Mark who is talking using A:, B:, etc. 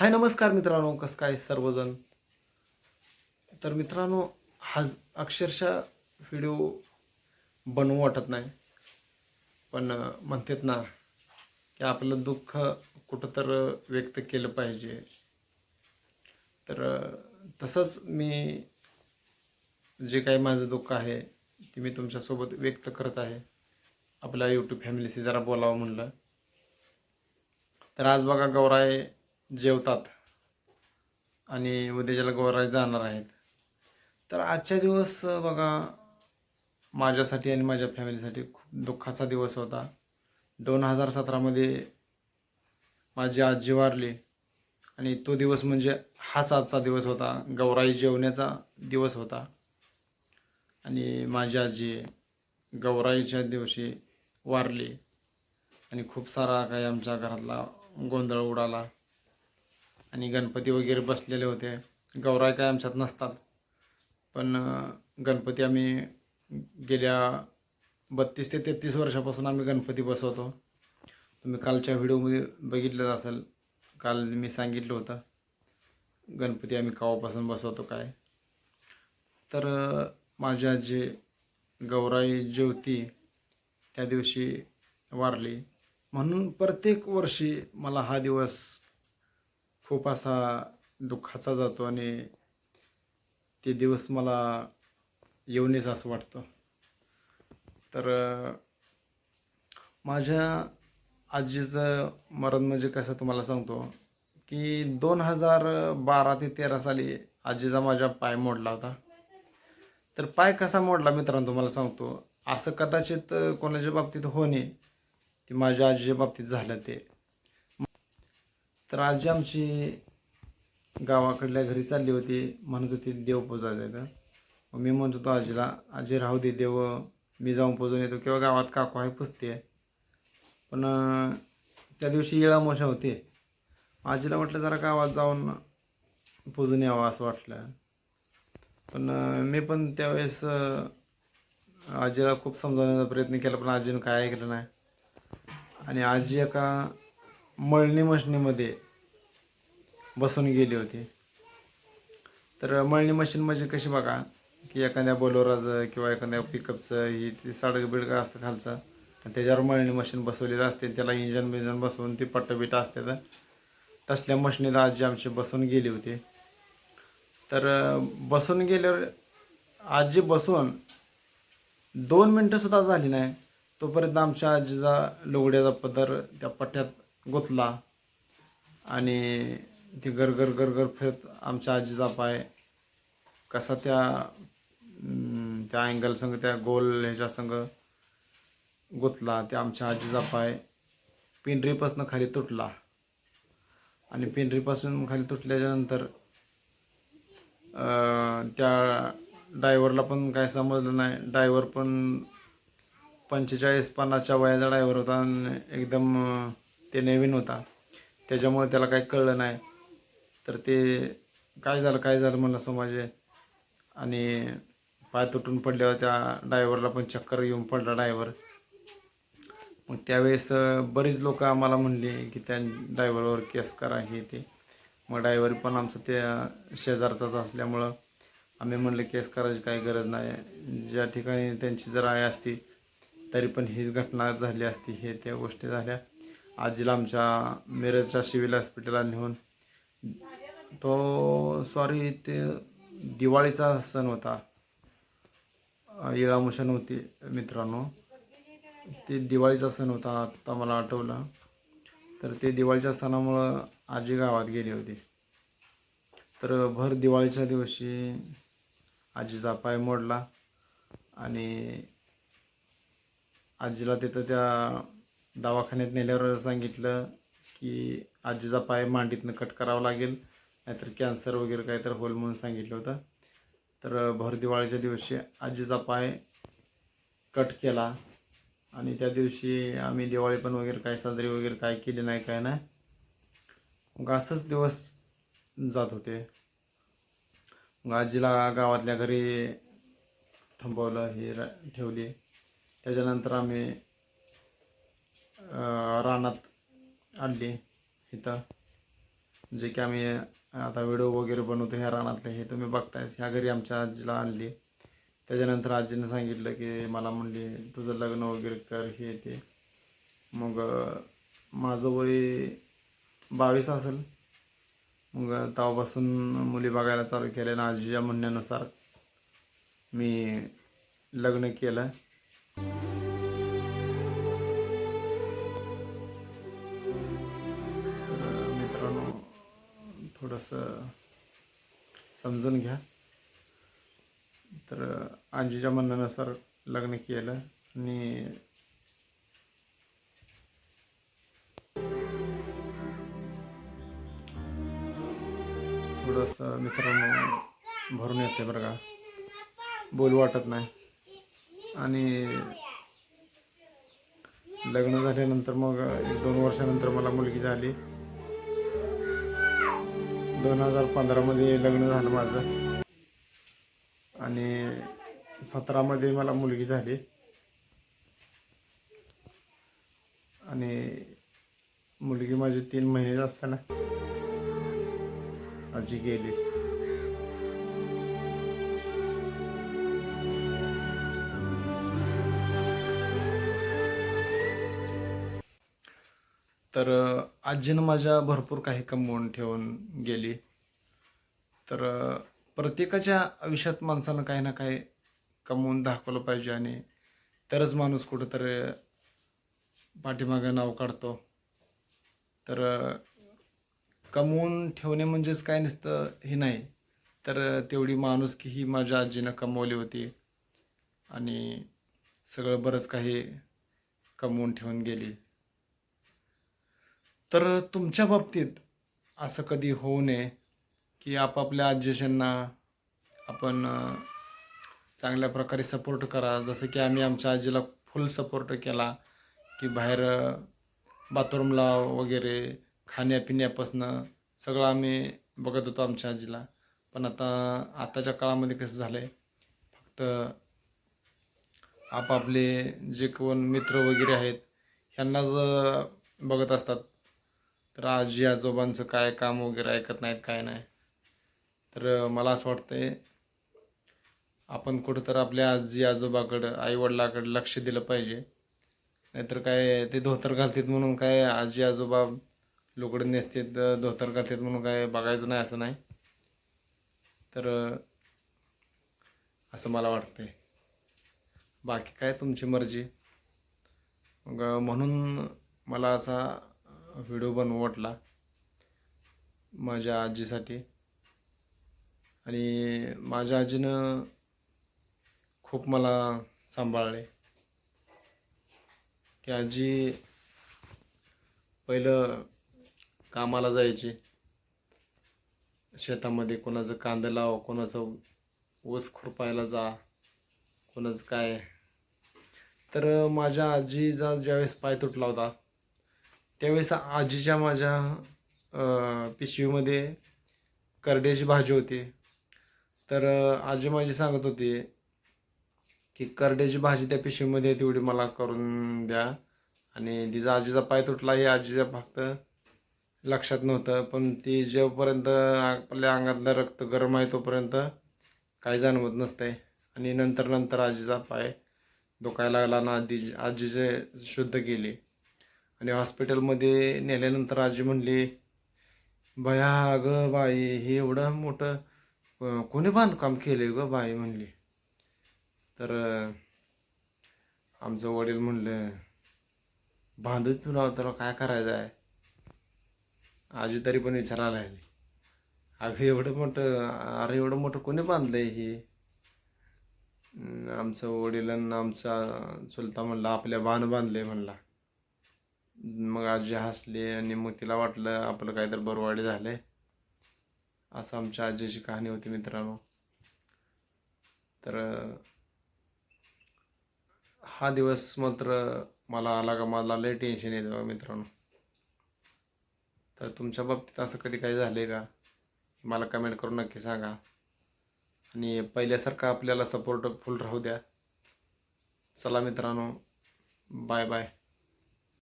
A: हाय नमस्कार मित्रांनो कसं काय सर्वजण? तर मित्रांनो हा अक्षरशः व्हिडिओ बनवू वाटत नाही. पण म्हणतात ना की आपलं दुःख कुठं तर व्यक्त केलं पाहिजे. तर तसंच मी जे काही माझं दुःख आहे ते मी तुमच्यासोबत व्यक्त करत आहे. आपल्या यूट्यूब फॅमिलीशी जरा बोलावं म्हणलं. तर आज बघा गौराय जेवतात. आणि उद्याच्याला गौराय जाणार आहेत. तर आजच्या दिवस बघा माझ्यासाठी आणि माझ्या फॅमिलीसाठी खूप दुःखाचा दिवस होता. दोन हजार सतरामध्ये माझी आजी वारली. आणि तो दिवस म्हणजे हाच आजचा दिवस होता. गौराई जेवण्याचा दिवस होता. आणि माझी आजी गौराईच्या दिवशी वारली. आणि खूप सारा काही आमच्या घरातला गोंधळ उडाला. आणि गणपती वगैरे बसलेले होते. गौराई काय आमच्यात नसतात. पण गणपती आम्ही गेल्या बत्तीस ते तेहतीस वर्षापासून आम्ही गणपती बसवतो. तुम्ही कालच्या व्हिडिओमध्ये बघितलंच असेल. काल मी सांगितलं होतं गणपती आम्ही कावापासून बसवतो काय. तर माझ्या जे गौराई ज्योती त्या दिवशी वारली. म्हणून प्रत्येक वर्षी मला हा दिवस खूप असा दुःखाचा जातो आणि ते दिवस मला येऊनच असं वाटतं. तर माझ्या आजीचं मरण म्हणजे कसं तुम्हाला सांगतो की दोन हजार बारा ते तेरा साली आजीचा माझ्या पाय मोडला होता. तर पाय कसा मोडला मित्रांनो तुम्हाला सांगतो असं कदाचित कोणाच्या बाबतीत होणे ते माझ्या आजीच्या बाबतीत झालं ते. तर आजी आमची गावाकडल्या घरी चालली होती. म्हणत होती देव पूजायचं मग मी म्हणत होतो आजीला आजी राहू दे देव मी जाऊन पूजून येतो किंवा गावात काकू आहे पुजते. पण त्या दिवशी येळामोशा होते. आजीला म्हटलं जरा गावात जाऊन पूजून यावं असं वाटलं. पण मी पण त्यावेळेस आजीला खूप समजावण्याचा प्रयत्न केला पण आजीनं काय ऐकलं नाही. आणि आजी एका मळणी मशनीमध्ये बसून गेली होती. तर मळणी मशीन म्हणजे कशी बघा की एखाद्या बोलोराचं किंवा एखाद्या पिकअपचं ही ते साडगं बिडकं असतं खालचं आणि त्याच्यावर मळणी मशीन बसवलेलं असते त्याला इंजन बिंजन बसवून ती पट्टं असते तर तसल्या मशनीत आजी आमची बसून गेली होती. तर बसून गेल्यावर आजी बसून दोन मिनटं सुद्धा झाली नाही तोपर्यंत आमच्या आजीचा लुगड्याचा पदर त्या पट्ट्यात गुतला आणि ती गरगर गरगर फिरत आमच्या आजीचा पाय कसा त्या त्या अँगल संग त्या गोल ह्याच्या संग गुतला. त्या आमच्या आजीचा पाय पिंढरीपासून खाली तुटला. आणि पिंढरीपासून खाली तुटल्याच्यानंतर त्या ड्रायव्हरला पण काय समजलं नाही. ड्रायव्हर पण पंचेचाळीस पन्नासच्या वयाचा ड्रायव्हर होता आणि एकदम ते नवीन होता. त्याच्यामुळे त्याला काही कळलं नाही. तर ते काय झालं काय झालं म्हणलं समाजे. आणि पाय तुटून पडल्यावर त्या डायव्हरला पण चक्कर येऊन पडला डायव्हर मग त्यावेळेस बरीच लोक आम्हाला म्हणले की त्या डायव्हरवर केस करा हे ते. मग डायव्हर पण आमचं त्या शेजारचाच असल्यामुळं आम्ही म्हणलं केस करायची काही गरज नाही. ज्या ठिकाणी त्यांची जर आय असती तरी पण हीच घटना झाली असती हे त्या गोष्टी झाल्या. आजीला आमच्या मिरजच्या सिव्हिल हॉस्पिटलला नेऊन तो सॉरी ते दिवाळीचा सण होता. इळामुशन होती मित्रांनो. ते दिवाळीचा सण होता आत्ता मला आठवलं. तर ते दिवाळीच्या सणामुळं आजी गावात गेली होती. तर भर दिवाळीच्या दिवशी आजीचा पाय मोडला आणि आजीला तिथं त्या दवाखान्यात नेल्यावर सांगितलं की आजीचा पाय मांडीतनं कट करावा लागेल नाहीतर कॅन्सर वगैरे काय तर होईल म्हणून सांगितलं होतं. तर भर दिवाळीच्या दिवशी आजीचा पाय कट केला आणि त्या दिवशी आम्ही दिवाळी पण वगैरे काय साजरी वगैरे काय केली नाही काय नाही. मग असंच दिवस जात होते. मग आजीला गावातल्या घरी थांबवलं हे ठेवली. त्याच्यानंतर आम्ही रानात आणली. इथं जे की आम्ही आता व्हिडिओ वगैरे बनवतो ह्या रानातले हे तुम्ही बघताय. ह्या घरी आमच्या आजीला आणली. त्याच्यानंतर आजीनं सांगितलं की मला म्हणली तुझं लग्न वगैरे कर हे ते. मग माझं वय बावीस असेल. मग तेव्हापासून मुली बघायला चालू केल्या आणि आजीच्या म्हणण्यानुसार मी लग्न केलं. थोडंसं समजून घ्या. तर आजीच्या म्हणण्यानुसार लग्न केलं आणि थोडंसं मित्रांनो भरून येते बरं का. बोल वाटत नाही. आणि लग्न झाल्यानंतर मग एक दोन वर्षानंतर मला मुलगी झाली. दोन हजार पंधरामध्ये लग्न झालं माझं. आणि सतरामध्ये मला मुलगी झाली. आणि मुलगी माझी तीन महिने असताना आजी गेली. तर आजीनं माझ्या भरपूर काही कमवून ठेवून गेली. तर प्रत्येकाच्या आयुष्यात माणसानं काही ना काही कमवून दाखवलं पाहिजे आणि तरच माणूस कुठंतरी पाठीमागं नाव काढतो. तर कमवून ठेवणे म्हणजेच काय नसतं हे नाही. तर तेवढी तेवढी माणुसकी ही माझ्या आजीनं कमवली होती आणि सगळं बरंच काही कमवून ठेवून गेली. तर तुमच्या बाबतीत असं कधी होऊ नये की आपापल्या आजीशांना आपण चांगल्या प्रकारे सपोर्ट करा. जसं की आम्ही आमच्या आजीला फुल सपोर्ट केला की बाहेर बाथरूमला वगैरे खाण्यापिण्यापासनं सगळं आम्ही बघत होतो आमच्या आजीला. पण आता आताच्या काळामध्ये कसं झालं आहे फक्त आपापले जे कोण मित्र वगैरे आहेत ह्यांनाच बघत असतात. तर आजी आजोबांचं काय काम वगैरे ऐकत नाहीत काय नाही. तर मला असं वाटतंय आपण कुठं तर आपल्या आजी आजोबाकडं आईवडिलाकडं लक्ष दिलं पाहिजे. नाहीतर काय ते धोतर घालतात म्हणून काय आजी आजोबा लुकडं नेसतात धोतर घालतात म्हणून काय बघायचं नाही असं नाही. तर असं मला वाटतंय. बाकी काय तुमची मर्जी? मग म्हणून मला असा व्हिडिओ बनवटला माझ्या आजीसाठी. आणि माझ्या आजीनं खूप मला सांभाळले. की आजी पहिलं कामाला जायची. शेतामध्ये कोणाचं कांदा लाव कोणाचं ऊस खुरपायला जा कोणाचं काय. तर माझ्या आजीचा ज्यावेळेस पाय तुटला होता त्यावेळेस आजीच्या माझ्या पिशवीमध्ये करड्याची भाजी होती. तर आजी माझी सांगत होती की करड्याची भाजी त्या पिशवीमध्ये तेवढी मला करून द्या. आणि तिचा आजीचा पाय तुटला हे आजीच्या फक्त लक्षात नव्हतं. पण ती जेवपर्यंत आपल्या अंगातलं रक्त गरम आहे तोपर्यंत काही जाणवत नसतंय. आणि नंतर नंतर आजीचा पाय दुखायला लागला ना आजी आजीचे शुद्ध केली. आणि हॉस्पिटलमध्ये नेल्यानंतर आजी म्हणली बया ग बाई हे एवढं मोठं कोणी बांधकाम केलं आहे ग? बाई म्हणली. तर आमचं वडील म्हणलं बांधत तुला त्याला काय करायचं आहे? आजी तरी पण विचारायला लागली अगं एवढं मोठं अरे एवढं मोठं कोणी बांधलंय हे? आमचं वडिलांना आमचा चुलता म्हणला आपल्या बाण बांधले म्हणला. मग आजी हसली आणि मग तिला वाटलं आपलं काहीतरी बरवाडी झालंय. असं आमच्या आजीची कहाणी होती मित्रांनो. तर हा दिवस मात्र मला आला का मला लय टेन्शन येतं बघा मित्रांनो. तर तुमच्या बाबतीत असं कधी काही झालं आहे का मला कमेंट करून नक्की सांगा. आणि पहिल्यासारखं आपल्याला सपोर्ट फुल राहू द्या. चला मित्रांनो बाय बाय